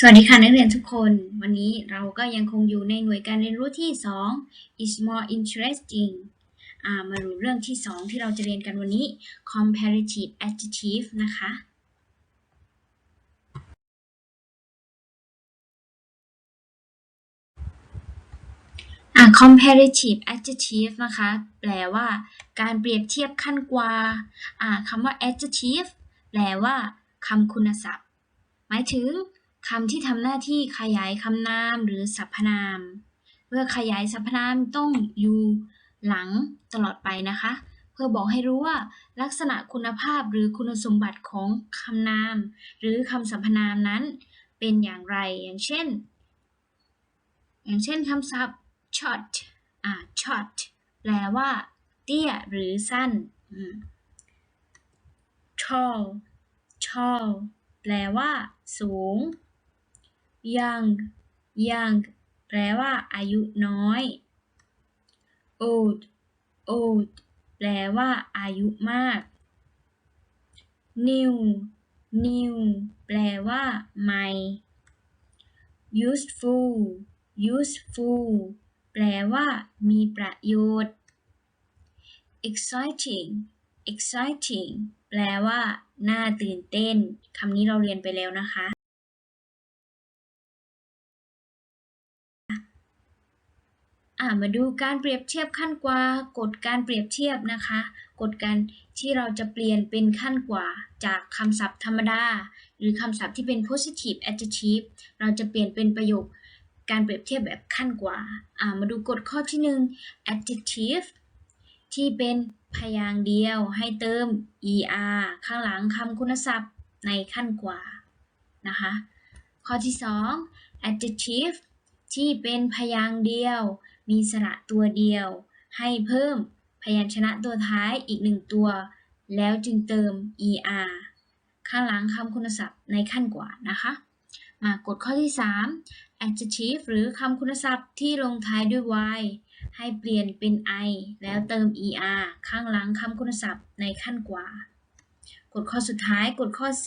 สวัสดีค่ะ นักเรียนทุกคน วันนี้เราก็ยังคงอยู่ในหน่วยการเรียนรู้ที่ 2 is more interesting ามาดูเรื่องที่ 2 ที่เราจะเรียนกันวันนี้ comparative adjective นะคะ comparative adjective นะคะ แปลว่าการเปรียบเทียบขั้นกว่าคำว่า adjective แปลว่าคำคุณศัพท์ หมายถึง คำที่ทำหน้าที่ขยายคำนามหรือสรรพนามเพื่อขยายสรรพนามต้องอยู่หลังตลอดไปนะคะ เพื่อบอกให้รู้ว่าลักษณะคุณภาพหรือคุณสมบัติของคำนาม หรือคำสรรพนามนั้นเป็นอย่างไร อย่างเช่น อย่างเช่นคำศัพท์ short อ่า short แปลว่า เตี้ยหรือสั้น tall tall แปลว่า สูง young young แปลว่าอายุน้อย old old แปลว่าอายุมาก new new แปลว่าใหม่ useful useful แปลว่ามีประโยชน์ exciting exciting แปลว่าน่าตื่นเต้น คำนี้เราเรียนไปแล้วนะคะ อ่ามาดูการเปรียบเทียบขั้นกว่ากฎการเปรียบเทียบนะคะกฎการที่เราจะเปลี่ยนเป็นขั้นกว่าจากคำศัพท์ธรรมดา หรือคำศัพท์ที่เป็น positive adjective เราจะเปลี่ยนเป็นประโยคการเปรียบเทียบแบบขั้นกว่าอ่า มาดูกฎข้อที่ 1 adjective ที่เป็นพยางค์เดียวให้เติม er ข้างหลังคำคุณศัพท์ในขั้นกว่านะคะข้อที่ 2 adjective ที่เป็นพยางค์เดียว มีสระตัวเดียว ให้เพิ่มพยัญชนะตัวท้ายอีกหนึ่งตัว แล้วจึงเติม er ข้างหลังคำคุณศัพท์ในขั้นกว่านะคะ มากฎข้อที่ 3 adjective หรือคำคุณศัพท์ที่ลงท้ายด้วย y ให้เปลี่ยนเป็น i แล้วเติม er ข้างหลังคำคุณศัพท์ในขั้นกว่า กฎข้อสุดท้ายกฎข้อ c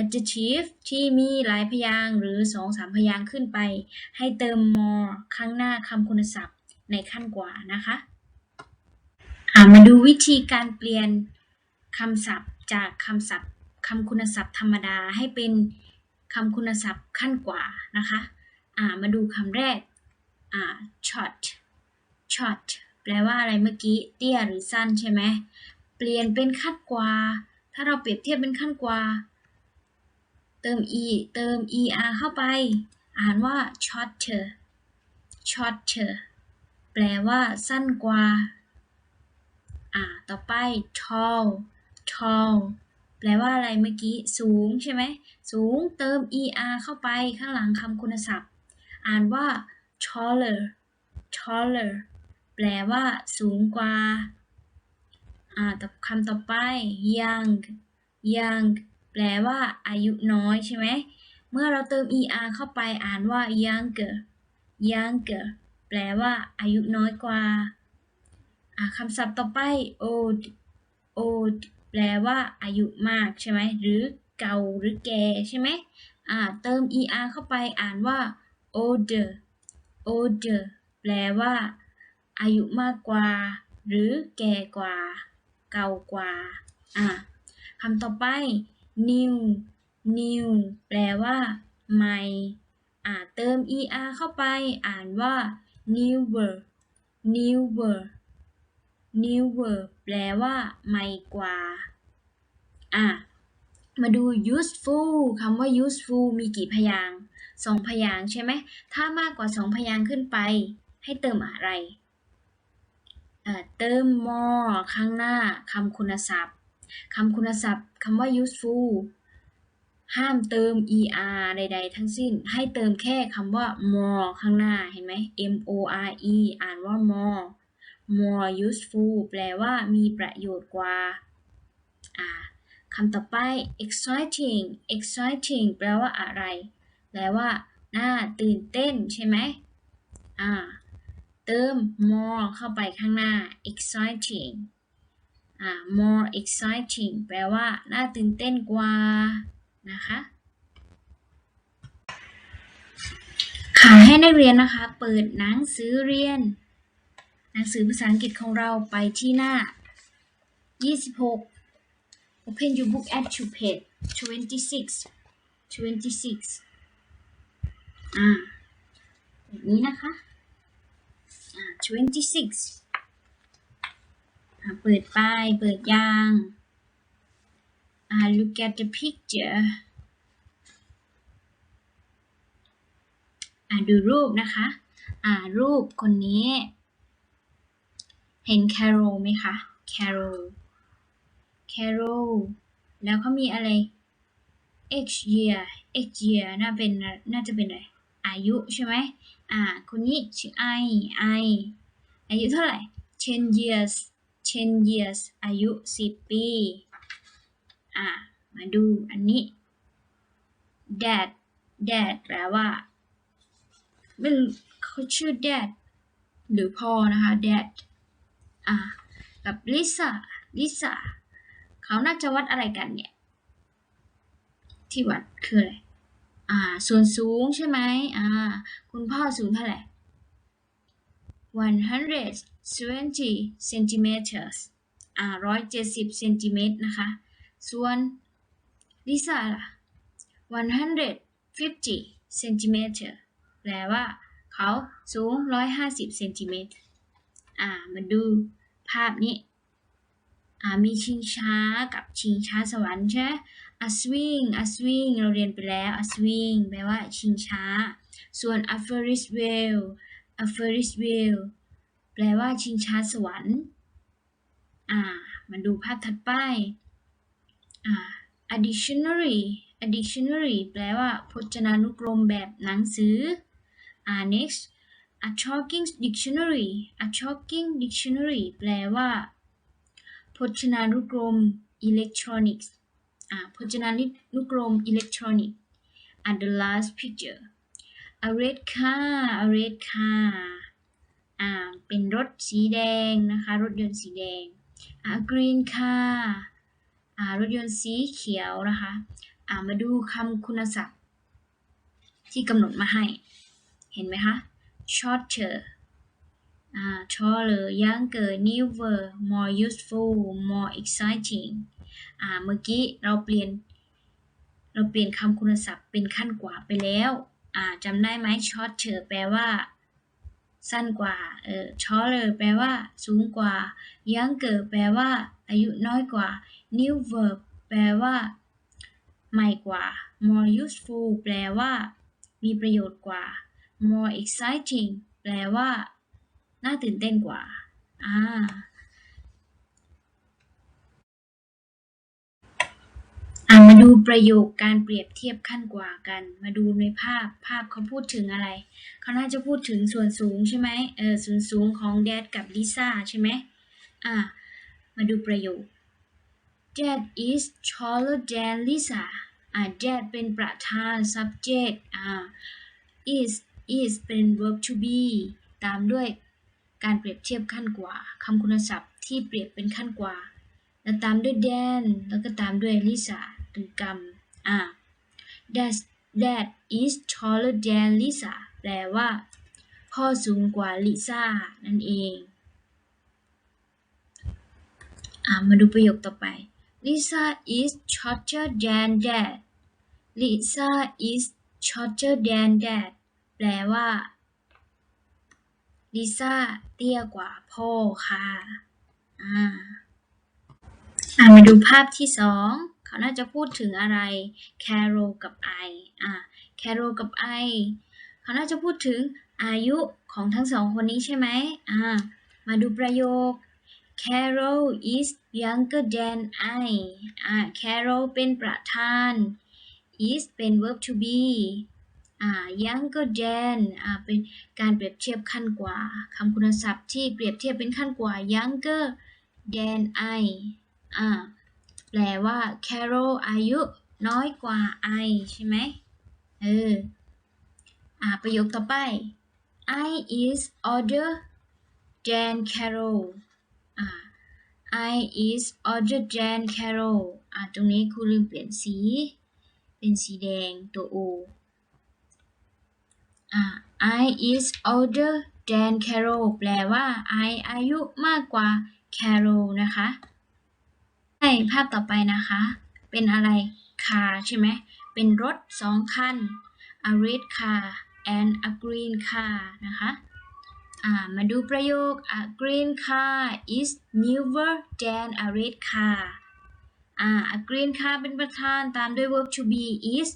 adjective ที่มีหลายพยางค์หรือ2-3พยางค์ขึ้นไป ให้เติม more ข้างหน้าคำคุณศัพท์ในขั้นกว่านะคะามาดูวิธีการเปลี่ยนคำศัพท์จากคำศัพท์คำคุณศัพท์ธรรมดาให้เป็นคำคุณศัพท์ขั้นกว่านะคะามาดูคำแรก short short แปลว่าอะไรเมื่อกี้ เตี้ยหรือสั้นใช่ไหม เปลี่ยนเป็นขั้นกว่า ถ้าเราเปรียบเทียบเป็นขั้นกว่า เติม e เติม er เข้าไป อ่านว่า shorter shorter แปลว่า สั้นกว่า อ่า ต่อไป tall tall แปลว่าอะไรเมื่อกี้ สูงใช่ไหม สูงเติม er เข้าไปข้างหลังคำคุณศัพท์ อ่านว่า taller taller แปลว่า สูงกว่า อ่าคำต่อไป young young แปลว่าอายุน้อยใช่ไหม เมื่อเราเติม er เข้าไปอ่านว่า younger younger แปลว่าอายุน้อยกว่า อ่าคำศัพท์ต่อไป old old แปลว่าอายุมากใช่ไหม หรือเก่าหรือแก่ใช่ไหมอ่าเติม er เข้าไปอ่านว่า older older แปลว่าอายุมากกว่า หรือแก่กว่า เก่ากว่า อะคำต่อไป new new แปลว่าใหม่ อะเติม er เข้าไป อ่านว่า newer newer newer แปลว่าใหม่กว่า อะมาดู useful คำว่า useful มีกี่พยางสองพยางใช่ไหม ถ้ามากกว่าสองพยางขึ้นไป ให้เติมอะไร เติม more ข้างหน้าคำคุณศัพท์คำคุณศัพท์คำว่า useful ห้ามเติม er ใด ๆ ทั้งสิ้น ให้เติมแค่คำว่า more ข้างหน้า เห็นไหม m o r e อ่านว่า more more useful แปลว่ามีประโยชน์กว่า อ่าคำต่อไป exciting exciting แปลว่าอะไร แปลว่า น่าตื่นเต้นใช่ไหมอ่า เติม more เข้าไปข้างหน้า exciting อ่า more exciting แปลว่าน่าตื่นเต้นกว่านะคะ ค่ะให้นักเรียนนะคะ เปิดหนังสือเรียน หนังสือภาษาอังกฤษของเราไปที่หน้า 26 Open your book at to page 26 26 อ่าแบบนี้นะคะ 26เปิดป้าย เปิดยาง look at the picture ดูรูปนะคะอ่ารูปคนนี้ เห็นแคโรไหมคะ แคโร แคโร แล้วเขามีอะไร X year X year น่าเป็น น่าจะเป็นอะไร อายุใช่ไหมอ่า คนนี้ชื่อไอไออายุเท่าไหร่ 10 years 10 years อายุ 10 ปี อ่า มาดูอันนี้ dad dad แปลว่าไม่เขาชื่อ dad หรือพ่อนะคะ dad อ่า กับ Lisa Lisa เขาน่าจะวัดอะไรกันเนี่ย ที่วัดคืออะไร อ่า ส่วนสูงใช่ไหมอ่า คุณพ่อสูงเท่าไหร่ 170 centimeters อ่า170เซนติเมตรนะคะ ส่วนลิซ่าล่ะ 150 centimeter แปลว่า เขาสูง 150เซนติเมตรอ่า มาดูภาพนี้ อ่า มีชิงช้ากับชิงช้าสวรรค์ใช่ไหม a swing a swing เราเรียนไปแล้ว a swing แปลว่าชิงช้า ส่วน a ferris wheel a ferris wheel แปลว่าชิงช้าสวรรค์ อ่า มาดูภาพถัดไป อ่า a dictionary a dictionary แปลว่าพจนานุกรมแบบหนังสือ อ่า next a talking dictionary a talking dictionary แปลว่า พจนานุกรมอิเล็กทรอนิกส์ พจนานุกรมอิเล็กทรอนิกส์ and the last picture a red car a red car อ่าเป็นรถสีแดงนะคะ รถยนต์สีแดงอ่า green car อ่ารถยนต์สีเขียวนะคะอ่ามาดูคำคุณศัพท์ ที่กำหนดมาให้ เห็นไหมคะ shorter อ่า taller younger newer more useful more exciting เมื่อกี้เราเปลี่ยน เราเปลี่ยนคำคุณศัพท์เป็นขั้นกว่าไปแล้วจำได้ไหม shorter แปลว่า สั้นกว่าเออ taller แปลว่า สูงกว่า younger แปลว่า อายุน้อยกว่า newer แปลว่า ใหม่กว่า more useful แปลว่า มีประโยชน์กว่า more exciting แปลว่า น่าตื่นเต้นกว่า อ่า อ่ามาดูประโยคการเปรียบเทียบขั้นกว่ากัน มาดูในภาพภาพเขาพูดถึงอะไร เขาน่าจะพูดถึงส่วนสูงใช่ไหมเออส่วนสูงของแดดกับลิซ่าใช่ไหมอ่ามาดูประโยค Dad is taller than Lisa อ่า Dad เป็นประธาน subject อ่า is is เป็น verb to be ตามด้วยการเปรียบเทียบขั้นกว่าคำคุณศัพท์ที่เปรียบเป็นขั้นกว่า แล้วตามด้วย Dan แล้วก็ตามด้วย Lisa หรือกรรมอ่า Dad Dad is taller than Lisa แปลว่า พ่อสูงกว่าลิซ่านั่นเองอ่ามาดูประโยคต่อไป Lisa is shorter than Dad Lisa is shorter than Dad แปลว่าลิซ่าเตี้ยกว่าพ่อค่ะ อ่าอ่ามาดูภาพที่สอง เขาน่าจะพูดถึงอะไรแคโรกับไออ่าแคโรกับไอเขาน่าจะพูดถึงอายุของทั้งสองคนนี้ใช่ไหมอ่า มาดูประโยค Carol is younger than I อ่า Carol เป็นประธาน is เป็น verb to be อ่า younger than อ่า เป็นการเปรียบเทียบขั้นกว่าคำคุณศัพท์ที่เปรียบเทียบเป็นขั้นกว่า younger than I อ่า แปลว่า Carol อายุน้อยกว่า I ใช่ไหมเออ อ่าประโยคต่อไป I is older than Carol อ่า I is older than Carol อ่าตรงนี้ครูลืมเปลี่ยนสี เป็นสีแดงตัว O อ่า I is older than Carol แปลว่า I อายุมากกว่า Carol นะคะ ภาพต่อไปนะคะ เป็นอะไร car ใช่ไหม เป็นรถสองคัน a red car and a green car นะคะมาดูประโยค a green car is newer than a red car อ่า a green car เป็นประธานตามด้วย verb to be is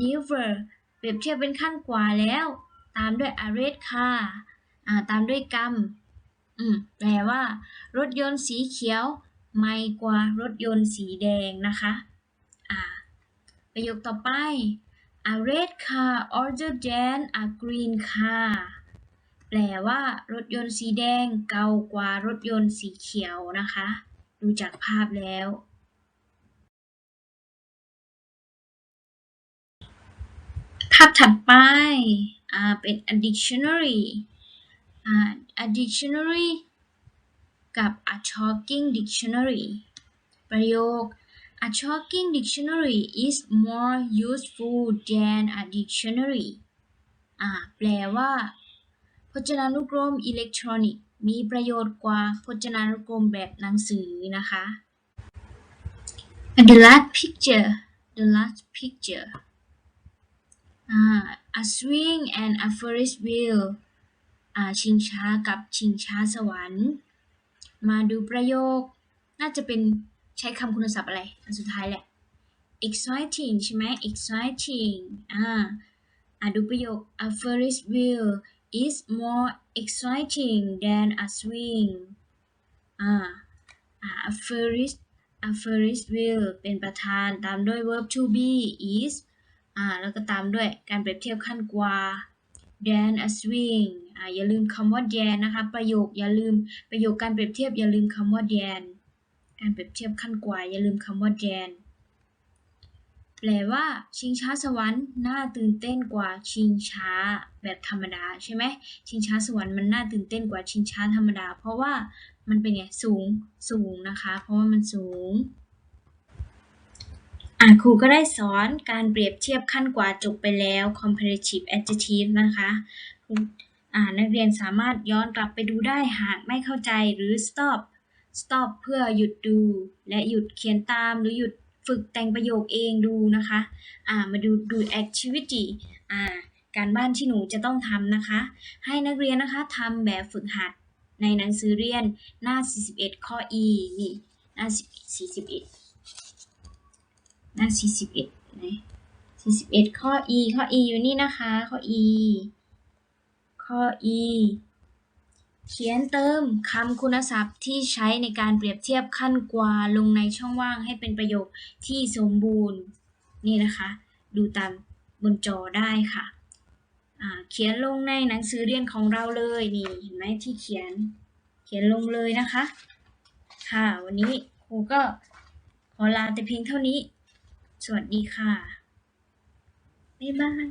newer เปรียบเทียบเป็นขั้นกว่าแล้ว ตามด้วย a red car ตามด้วยกรรมแปลว่า รถยนต์สีเขียว ใหม่กว่ารถยนต์สีแดงนะคะอ่าประโยคต่อไป a red car older than a green car แปลว่ารถยนต์สีแดงเก่ากว่ารถยนต์สีเขียวนะคะ ดูจากภาพแล้ว ภาพถัดไปอ่าเป็น a dictionary อ่า a dictionary กับ a talking dictionary ประโยค a talking dictionary is more useful than a dictionary อ่าแปลว่า พจนานุกรมอิเล็กทรอนิกส์มีประโยชน์กว่าพจนานุกรมแบบหนังสือนะคะ The last picture the last picture อ่า a swing and a Ferris wheel อ่าชิงช้ากับชิงช้าสวรรค์ มาดูประโยค น่าจะเป็นใช้คำคุณศัพท์อะไร อันสุดท้ายแหละ exciting ใช่ไหม exciting อ่าอ่าดูประโยค a Ferris wheel is more exciting than a swing อ่าอ่า a Ferris a Ferris wheel เป็นประธานตามด้วย verb to be is อ่าแล้วก็ตามด้วยการเปรียบเทียบขั้นกว่า than a swing อ่าอย่าลืมคำว่า than นะคะประโยคอย่าลืมประโยคการเปรียบเทียบอย่าลืมคำว่า than การเปรียบเทียบขั้นกว่าอย่าลืมคำว่า than แปลว่าชิงช้าสวรรค์น่าตื่นเต้นกว่าชิงช้าแบบธรรมดาใช่ไหมชิงช้าสวรรค์มันน่าตื่นเต้นกว่าชิงช้าธรรมดา เพราะว่ามันเป็นไงสูงสูงนะคะ เพราะว่ามันสูง อะครูก็ได้สอนการเปรียบเทียบขั้นกว่าจบไปแล้ว comparative adjective นะคะอ่านักเรียนสามารถย้อนกลับไปดูได้หากไม่เข้าใจหรือ stop stop เพื่อหยุดดู และหยุดเขียนตามหรือหยุดฝึกแต่งประโยคเองดูนะคะอ่ามาดูดู activity อ่าการบ้านที่หนูจะต้องทำนะคะ ให้นักเรียนนะคะทำแบบฝึกหัดในหนังสือเรียนหน้า 41 ข้อ e นี่หน้า41 หน้า 41นะ41 ข้อ e ข้อ e อยู่นี่นะคะ ข้อ e ข้อ e เขียนเติมคำคุณศัพท์ที่ใช้ในการเปรียบเทียบขั้นกว่าลงในช่องว่างให้เป็นประโยคที่สมบูรณ์ นี่นะคะ ดูตามบนจอได้ค่ะ เขียนลงในหนังสือเรียนของเราเลยนี่เห็นไหมที่เขียนเขียนลงเลยนะคะ ค่ะ วันนี้ครูก็ขอลาแต่เพียงเท่านี้ สวัสดีค่ะ บ๊ายบาย